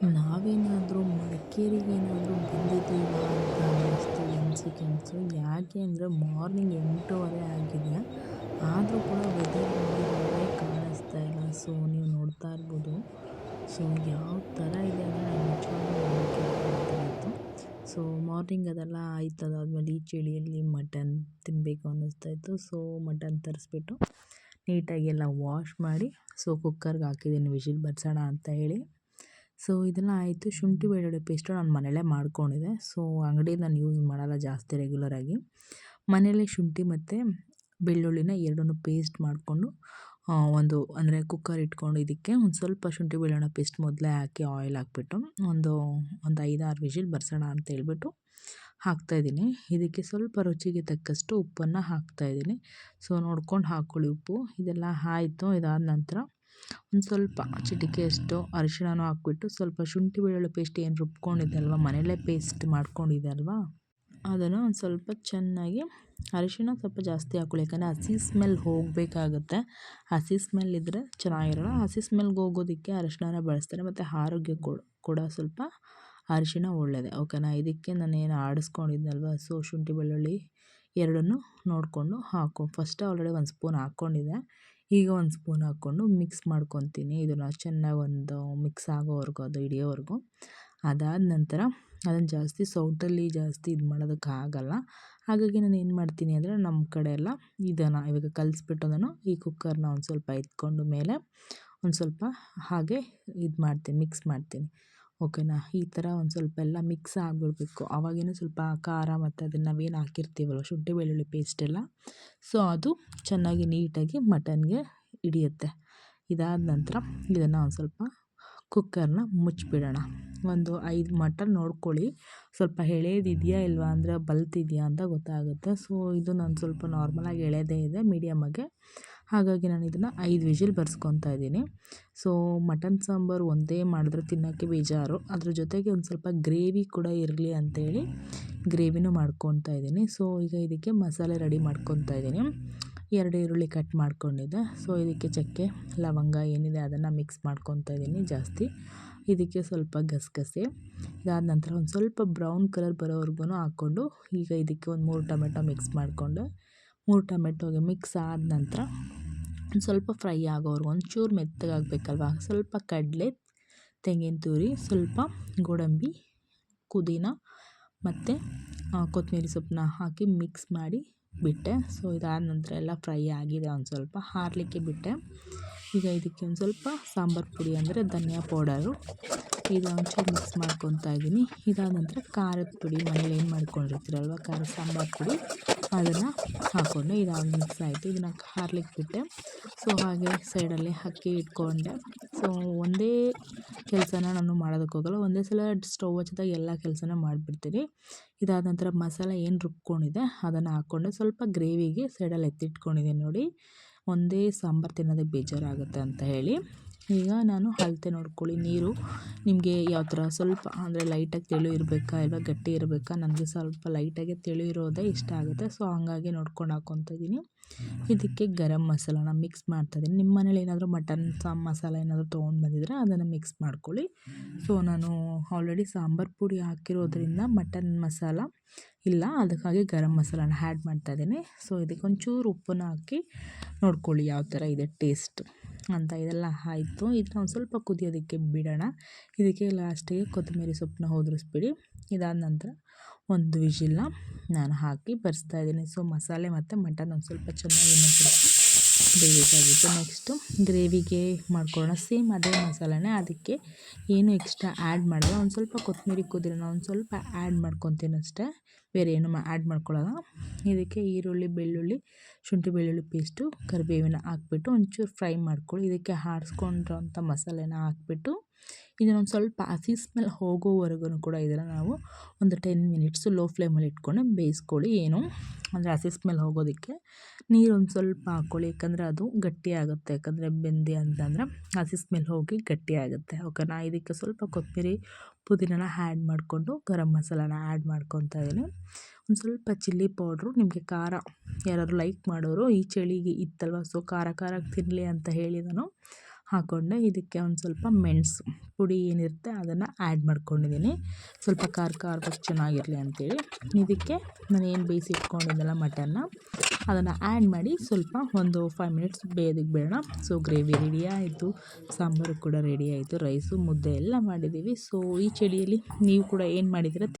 ನಾವೇನಾದರೂ ಮಡಿಕೇರಿಗೇನಾದರೂ ಬಂದಿದ್ದೀವಾ ಅಂತ ಅನ್ನಿಸ್ತು ಅನಿಸಿಕೆ ಅನಿಸ್ತು ಯಾಕೆ ಅಂದರೆ ಮಾರ್ನಿಂಗ್ ಎಂಟೂವರೆ ಆಗಿದೆ. ಆದರೂ ಕೂಡ ವೆದರ್ ನೋಡಿ ಕಾಣಿಸ್ತಾ ಇಲ್ಲ. ಸೊ ನೀವು ನೋಡ್ತಾ ಇರ್ಬೋದು. ಸೊ ಯಾವ ಥರ ಇದೆ ಅಂದರೆ ನಾನು ನಿಜವಾಗ್ಲೂ ಸೊ ಮಾರ್ನಿಂಗ್ ಅದೆಲ್ಲ ಆಯ್ತು. ಅದಾದಮೇಲೆ ಈ ಚಳಿಯಲ್ಲಿ ಮಟನ್ ತಿನ್ನಬೇಕು ಅನ್ನಿಸ್ತಾ ಇತ್ತು. ಸೊ ಮಟನ್ ತರಿಸ್ಬಿಟ್ಟು ನೀಟಾಗಿ ಎಲ್ಲ ವಾಶ್ ಮಾಡಿ ಸೊ ಕುಕ್ಕರ್ಗೆ ಹಾಕಿದ್ದೀನಿ. ವಿಶಿಲ್ ಬರ್ಸೋಣ ಅಂತ ಹೇಳಿ. ಸೊ ಇದೆಲ್ಲ ಆಯಿತು. ಶುಂಠಿ ಬೆಳ್ಳುಳ್ಳಿ ಪೇಸ್ಟು ನಾನು ಮನೆಯಲ್ಲೇ ಮಾಡ್ಕೊಂಡಿದ್ದೆ. ಸೊ ಅಂಗಡಿ ನಾನು ಯೂಸ್ ಮಾಡಲ್ಲ ಜಾಸ್ತಿ ರೆಗ್ಯುಲರಾಗಿ ಮನೆಯಲ್ಲೇ ಶುಂಠಿ ಮತ್ತು ಬೆಳ್ಳುಳ್ಳಿನ ಎರಡನ್ನೂ ಪೇಸ್ಟ್ ಮಾಡಿಕೊಂಡು ಒಂದು, ಅಂದರೆ ಕುಕ್ಕರ್ ಇಟ್ಕೊಂಡು ಇದಕ್ಕೆ ಒಂದು ಸ್ವಲ್ಪ ಶುಂಠಿ ಬೆಳ್ಳುಳ್ಳಿ ಪೇಸ್ಟ್ ಮೊದಲೇ ಹಾಕಿ ಆಯಿಲ್ ಹಾಕ್ಬಿಟ್ಟು, ಒಂದು ಒಂದು ಐದಾರು ವಿಷಿಲ್ ಬರ್ಸೋಣ ಅಂತ ಹೇಳ್ಬಿಟ್ಟು ಹಾಕ್ತಾಯಿದ್ದೀನಿ ಇದಕ್ಕೆ ಸ್ವಲ್ಪ ರುಚಿಗೆ ತಕ್ಕಷ್ಟು ಉಪ್ಪನ್ನು ಹಾಕ್ತಾಯಿದ್ದೀನಿ ಸೊ ನೋಡ್ಕೊಂಡು ಹಾಕ್ಕೊಳ್ಳಿ ಉಪ್ಪು. ಇದೆಲ್ಲ ಆಯಿತು. ಇದಾದ ನಂತರ ಒಂದು ಸ್ವಲ್ಪ ಚಿಟಿಕೆಯಷ್ಟು ಅರಿಶಿಣನೂ ಹಾಕ್ಬಿಟ್ಟು ಸ್ವಲ್ಪ ಶುಂಠಿ ಬೆಳ್ಳುಳ್ಳಿ ಪೇಸ್ಟ್ ಏನು ರುಬ್ಕೊಂಡಿದ್ದೆ ಅಲ್ವ? ಮನೆಯಲ್ಲೇ ಪೇಸ್ಟ್ ಮಾಡ್ಕೊಂಡಿದ್ದೆ ಅಲ್ವಾ? ಅದನ್ನು ಒಂದು ಸ್ವಲ್ಪ ಚೆನ್ನಾಗಿ ಅರಿಶಿಣ ಸ್ವಲ್ಪ ಜಾಸ್ತಿ ಹಾಕ್ಕೊಳ್ಳಿ. ಯಾಕಂದರೆ ಹಸಿ ಸ್ಮೆಲ್ ಹೋಗಬೇಕಾಗತ್ತೆ. ಹಸಿ ಸ್ಮೆಲ್ ಇದ್ದರೆ ಚೆನ್ನಾಗಿರಲ್ಲ. ಹಸಿ ಸ್ಮೆಲ್ಗೆ ಹೋಗೋದಕ್ಕೆ ಅರಿಶಿಣನ ಬಳಸ್ತಾರೆ. ಮತ್ತು ಆರೋಗ್ಯ ಕೂಡ ಸ್ವಲ್ಪ ಅರಿಶಿಣ ಒಳ್ಳೆಯದೇ ಓಕೆನಾ ಇದಕ್ಕೆ ನಾನು ನಾನೇನು ಆಡಿಸ್ಕೊಂಡಿದ್ನಲ್ವ ಸೊ ಶುಂಠಿ ಬೆಳ್ಳುಳ್ಳಿ ಎರಡನ್ನೂ ನೋಡಿಕೊಂಡು ಹಾಕೋ. ಫಸ್ಟ್ ಆಲ್ರೆಡಿ ಒಂದು ಸ್ಪೂನ್ ಹಾಕ್ಕೊಂಡಿದ್ದೆ. ಈಗ ಒಂದು ಸ್ಪೂನ್ ಹಾಕ್ಕೊಂಡು ಮಿಕ್ಸ್ ಮಾಡ್ಕೊತೀನಿ. ಇದನ್ನು ಚೆನ್ನಾಗಿ ಒಂದು ಮಿಕ್ಸ್ ಆಗೋವರೆಗೂ, ಅದು ಹಿಡಿಯೋವರೆಗೂ. ಅದಾದ ನಂತರ ಅದನ್ನು ಜಾಸ್ತಿ ಸೌಟಲ್ಲಿ ಜಾಸ್ತಿ ಇದು ಮಾಡೋದಕ್ಕೆ ಆಗೋಲ್ಲ. ಹಾಗಾಗಿ ನಾನು ಏನು ಮಾಡ್ತೀನಿ ಅಂದರೆ ನಮ್ಮ ಕಡೆ ಎಲ್ಲ ಇದನ್ನು ಇವಾಗ ಕಲಿಸ್ಬಿಟ್ಟು ಅದನ್ನು ಈ ಕುಕ್ಕರ್ನ ಒಂದು ಸ್ವಲ್ಪ ಎತ್ಕೊಂಡು ಮೇಲೆ ಒಂದು ಸ್ವಲ್ಪ ಹಾಗೆ ಇದು ಮಾಡ್ತೀನಿ ಮಿಕ್ಸ್ ಮಾಡ್ತೀನಿ. ಓಕೆನಾ? ಈ ಥರ ಒಂದು ಸ್ವಲ್ಪ ಎಲ್ಲ ಮಿಕ್ಸ್ ಆಗಿಬಿಡ್ಬೇಕು. ಆವಾಗೇನು ಸ್ವಲ್ಪ ಖಾರ ಮತ್ತು ಅದನ್ನು ನಾವೇನು ಹಾಕಿರ್ತೀವಲ್ಲ ಶುಂಠಿ, ಬೆಳ್ಳುಳ್ಳಿ ಪೇಸ್ಟೆಲ್ಲ ಸೊ ಅದು ಚೆನ್ನಾಗಿ ನೀಟಾಗಿ ಮಟನ್ಗೆ ಹಿಡಿಯುತ್ತೆ. ಇದಾದ ನಂತರ ಇದನ್ನು ಒಂದು ಸ್ವಲ್ಪ ಕುಕ್ಕರ್ನ ಮುಚ್ಚಿಬಿಡೋಣ ಒಂದು ಐದು ಮಟನ್ ನೋಡ್ಕೊಳ್ಳಿ. ಸ್ವಲ್ಪ ಎಳೆದಿದೆಯಾ ಇಲ್ವಾ ಅಂದರೆ ಬಲ್ತಿದೆಯಾ ಅಂತ ಗೊತ್ತಾಗುತ್ತೆ. ಸೊ ಇದು ನಾನು ಸ್ವಲ್ಪ ನಾರ್ಮಲಾಗಿ ಎಳೆದೇ ಇದೆ ಮೀಡಿಯಮಾಗೆ ಹಾಗಾಗಿ ನಾನು ಇದನ್ನು ಐದು ವಿಷಿಲ್ ಬರ್ಸ್ಕೊತಾ ಇದ್ದೀನಿ. ಸೊ ಮಟನ್ ಸಾಂಬಾರು ಒಂದೇ ಮಾಡಿದ್ರೆ ತಿನ್ನೋಕ್ಕೆ ಬೇಜಾರು. ಅದ್ರ ಜೊತೆಗೆ ಒಂದು ಸ್ವಲ್ಪ ಗ್ರೇವಿ ಕೂಡ ಇರಲಿ ಅಂತೇಳಿ ಗ್ರೇವಿನೂ ಮಾಡ್ಕೊತಾ ಇದ್ದೀನಿ. ಸೊ ಈಗ ಇದಕ್ಕೆ ಮಸಾಲೆ ರೆಡಿ ಮಾಡ್ಕೊತಾ ಇದ್ದೀನಿ. ಎರಡು ಈರುಳ್ಳಿ ಕಟ್ ಮಾಡ್ಕೊಂಡಿದ್ದೆ. ಸೊ ಇದಕ್ಕೆ ಚಕ್ಕೆ, ಲವಂಗ ಏನಿದೆ ಅದನ್ನು ಮಿಕ್ಸ್ ಮಾಡ್ಕೊತಾ ಇದ್ದೀನಿ ಜಾಸ್ತಿ. ಇದಕ್ಕೆ ಸ್ವಲ್ಪ ಗಸಗಸೆ. ಇದಾದ ನಂತರ ಒಂದು ಸ್ವಲ್ಪ ಬ್ರೌನ್ ಕಲರ್ ಬರೋವರೆಗೂ ಹಾಕ್ಕೊಂಡು ಈಗ ಇದಕ್ಕೆ ಒಂದು ಮೂರು ಟೊಮೆಟೊ ಮಿಕ್ಸ್ ಮಾಡಿಕೊಂಡು ಮೂರು ಟೊಮೆಟೊಗೆ ಮಿಕ್ಸ್ ಆದ ನಂತರ ಒಂದು ಸ್ವಲ್ಪ ಫ್ರೈ ಆಗೋವರೆಗೂ ಒಂಚೂರು ಮೆತ್ತಗಾಗಬೇಕಲ್ವ ಸ್ವಲ್ಪ ಕಡಲೆ, ತೆಂಗಿನ ತುರಿ, ಸ್ವಲ್ಪ ಗೋಡಂಬಿ, ಪುದೀನ ಮತ್ತು ಕೊತ್ತಂಬರಿ ಸೊಪ್ಪನ್ನ ಹಾಕಿ ಮಿಕ್ಸ್ ಮಾಡಿ ಬಿಟ್ಟೆ. ಸೊ ಇದಾದ ನಂತರ ಎಲ್ಲ ಫ್ರೈ ಆಗಿದೆ ಒಂದು ಸ್ವಲ್ಪ. ಹಾರಲಿಕ್ಕೆ ಬಿಟ್ಟೆ. ಈಗ ಇದಕ್ಕೆ ಒಂದು ಸ್ವಲ್ಪ ಸಾಂಬಾರು ಪುಡಿ ಅಂದರೆ ಧನಿಯಾ ಪೌಡರು. ಇದು ಒಂಚೂರು ಮಿಕ್ಸ್ ಮಾಡ್ಕೊತಾ ಇದ್ದೀನಿ. ಇದಾದ ನಂತರ ಖಾರದ ಪುಡಿ ಮನೇಲಿ ಏನು ಮಾಡ್ಕೊಂಡಿರ್ತೀರಲ್ವ? ಖಾರ ಸಾಂಬಾರು ಪುಡಿ. ಅದನ್ನು ಹಾಕ್ಕೊಂಡು ಇದಾಗಿ ಮಿಕ್ಸ್ ಆಯಿತು. ಇದನ್ನು ಹಾರ್ಲಿಕ್ಕೆ ಬಿಟ್ಟೆ. ಸೊ ಹಾಗೆ ಸೈಡಲ್ಲಿ ಅಕ್ಕಿ ಇಟ್ಕೊಂಡೆ. ಸೊ ಒಂದೇ ಕೆಲಸನ ನಾನು ಮಾಡೋದಕ್ಕೋಗಲ್ಲ ಒಂದೇ ಸಲ ಸ್ಟವ್ ಹಚ್ಚಿದಾಗ ಎಲ್ಲ ಕೆಲಸನ ಮಾಡಿಬಿಡ್ತೀನಿ. ಇದಾದ ನಂತರ ಮಸಾಲೆ ಏನು ರುಬ್ಕೊಂಡಿದೆ ಅದನ್ನು ಹಾಕ್ಕೊಂಡು ಸ್ವಲ್ಪ ಗ್ರೇವಿಗೆ ಸೈಡಲ್ಲಿ ಎತ್ತಿಟ್ಕೊಂಡಿದ್ದೀನಿ ನೋಡಿ. ಒಂದೇ ಸಾಂಬಾರು ತಿನ್ನೋದಕ್ಕೆ ಬೇಜಾರಾಗುತ್ತೆ ಅಂತ ಹೇಳಿ. ಈಗ ನಾನು ಅಳತೆ ನೋಡ್ಕೊಳ್ಳಿ. ನೀರು ನಿಮಗೆ ಯಾವ ಥರ? ಸ್ವಲ್ಪ ಅಂದರೆ ಲೈಟಾಗಿ ತೆಳು ಇರಬೇಕಾ? ಇಲ್ಲ ಗಟ್ಟಿ ಇರಬೇಕಾ? ನನಗೆ ಸ್ವಲ್ಪ ಲೈಟಾಗಿ ತೆಳು ಇರೋದೇ ಇಷ್ಟ ಆಗುತ್ತೆ. ಸೊ, ಹಂಗಾಗಿ ನೋಡ್ಕೊಂಡು ಹಾಕ್ಕೊತ ಇದ್ದೀನಿ. ಇದಕ್ಕೆ ಗರಂ ಮಸಾಲಾನ ಮಿಕ್ಸ್ ಮಾಡ್ತಾ ಇದ್ದೀನಿ. ನಿಮ್ಮ ಮನೇಲಿ ಏನಾದರೂ ಮಟನ್ ಸಾಂಬ್ ಮಸಾಲ ಏನಾದರೂ ತೊಗೊಂಡು ಬಂದಿದ್ರೆ ಅದನ್ನು ಮಿಕ್ಸ್ ಮಾಡ್ಕೊಳ್ಳಿ. ಸೊ, ನಾನು ಆಲ್ರೆಡಿ ಸಾಂಬಾರು ಪುಡಿ ಹಾಕಿರೋದ್ರಿಂದ ಮಟನ್ ಮಸಾಲ ಇಲ್ಲ, ಅದಕ್ಕಾಗಿ ಗರಂ ಮಸಾಲಾನ ಆ್ಯಡ್ ಮಾಡ್ತಾಯಿದ್ದೀನಿ ಸೊ, ಇದಕ್ಕೊಂಚೂರು ಉಪ್ಪನ್ನ ಹಾಕಿ ನೋಡ್ಕೊಳ್ಳಿ ಯಾವ ಥರ ಇದೆ ಟೇಸ್ಟ್. ಅಂತ ಇದೆಲ್ಲ ಆಯಿತು. ಇದನ್ನ ಒಂದು ಸ್ವಲ್ಪ ಕುದಿಯೋದಕ್ಕೆ ಬಿಡೋಣ. ಇದಕ್ಕೆ ಲಾಸ್ಟಿಗೆ ಕೊತ್ತಂಬರಿ ಸೊಪ್ಪನ್ನ ಹೋದ್ರಿಸ್ಬಿಡಿ. ಇದಾದ ನಂತರ ಒಂದು ವಿಷಿಲ್ನ ನಾನು ಹಾಕಿ ಬರ್ಸ್ತಾ ಇದ್ದೀನಿ. ಸೊ ಮಸಾಲೆ ಮತ್ತು ಮಟನ್ ಒಂದು ಸ್ವಲ್ಪ ಚೆನ್ನಾಗಿ ಬೇಯಬೇಕಾಗಿತ್ತು ನೆಕ್ಸ್ಟು ಗ್ರೇವಿಗೆ ಮಾಡ್ಕೊಳ್ಳೋಣ. ಸೇಮ್ ಅದೇ ಮಸಾಲೆನೇ. ಅದಕ್ಕೆ ಏನು ಎಕ್ಸ್ಟ್ರಾ ಆ್ಯಡ್ ಮಾಡಲ್ಲ. ಒಂದು ಸ್ವಲ್ಪ ಕೊತ್ತಂಬರಿ ಕುದಿರೋಣ. ಒಂದು ಸ್ವಲ್ಪ ಆ್ಯಡ್ ಮಾಡ್ಕೊತೀನಿ ಅಷ್ಟೇ. ಬೇರೆ ಏನು ಆ್ಯಡ್ ಮಾಡ್ಕೊಳ್ಳೋಲ್ಲ. ಇದಕ್ಕೆ ಈರುಳ್ಳಿ, ಬೆಳ್ಳುಳ್ಳಿ, ಶುಂಠಿ, ಬೆಳ್ಳುಳ್ಳಿ ಪೇಸ್ಟು ಕರಿಬೇವಿನ ಹಾಕ್ಬಿಟ್ಟು ಒಂಚೂರು ಫ್ರೈ ಮಾಡ್ಕೊಳ್ಳಿ. ಇದಕ್ಕೆ ಆಡಿಸ್ಕೊಂಡಿರೋಂಥ ಮಸಾಲೆನ ಹಾಕ್ಬಿಟ್ಟು ಇದನ್ನೊಂದು ಸ್ವಲ್ಪ ಹಸಿ ಸ್ಮೆಲ್ ಹೋಗೋವರೆಗೂ ಕೂಡ ಇದನ್ನು ನಾವು ಒಂದು ಟೆನ್ ಮಿನಿಟ್ಸು ಲೋ ಫ್ಲೇಮಲ್ಲಿ ಇಟ್ಕೊಂಡು ಬೇಯಿಸ್ಕೊಳ್ಳಿ. ಏನು? ಅಂದರೆ ಹಸಿ ಸ್ಮೆಲ್ ಹೋಗೋದಕ್ಕೆ. ನೀರು ಒಂದು ಸ್ವಲ್ಪ ಹಾಕ್ಕೊಳ್ಳಿ. ಯಾಕಂದರೆ ಅದು ಗಟ್ಟಿಯಾಗುತ್ತೆ ಯಾಕಂದರೆ ಬೆಂದಿ ಅಂತಂದರೆ ಹಸಿ ಸ್ಮೆಲ್ ಹೋಗಿ ಗಟ್ಟಿಯಾಗುತ್ತೆ ಓಕೆನಾ ಇದಕ್ಕೆ ಸ್ವಲ್ಪ ಕೊತ್ತಂಬರಿ ಪುದೀನನ ಆ್ಯಡ್ ಮಾಡಿಕೊಂಡು ಗರಂ ಮಸಾಲಾನ ಆ್ಯಡ್ ಮಾಡ್ಕೊತಾ ಇದ್ದೀನಿ. ಒಂದು ಸ್ವಲ್ಪ ಚಿಲ್ಲಿ ಪೌಡ್ರು ನಿಮಗೆ ಖಾರ ಯಾರಾದರೂ ಲೈಕ್ ಮಾಡೋರು, ಈ ಚಳಿಗೆ ಇತ್ತಲ್ವ? ಸೊ ಖಾರ ಖಾರ ತಿನ್ನಲಿ ಅಂತ ಹೇಳಿದನು. ಹಾಕ್ಕೊಂಡೆ ಇದಕ್ಕೆ ಒಂದು ಸ್ವಲ್ಪ ಮೆಣಸು ಪುಡಿ ಏನಿರುತ್ತೆ ಅದನ್ನು ಆ್ಯಡ್ ಮಾಡ್ಕೊಂಡಿದ್ದೀನಿ ಸ್ವಲ್ಪ ಖಾರ ಖಾರವಾಗಿ ಚೆನ್ನಾಗಿರಲಿ ಅಂತೇಳಿ. ಇದಕ್ಕೆ ನಾನು ಏನು ಬೇಯಿಸಿ ಇಟ್ಕೊಂಡಿದ್ದೆಲ್ಲ ಮಟನ್ನ, ಅದನ್ನು ಆ್ಯಡ್ ಮಾಡಿ ಸ್ವಲ್ಪ ಒಂದು ಫೈವ್ ಮಿನಿಟ್ಸ್ ಬೇಯೋದಕ್ಕೆ ಬಿಡೋಣ. ಸೊ ಗ್ರೇವಿ ರೆಡಿ ಆಯಿತು. ಸಾಂಬಾರು ಕೂಡ ರೆಡಿ ಆಯಿತು. ರೈಸು ಮುದ್ದೆ ಎಲ್ಲ ಮಾಡಿದ್ದೀವಿ ಸೊ ಈ ಚಳಿಯಲ್ಲಿ ನೀವು ಕೂಡ ಏನು ಮಾಡಿದ್ದೀರ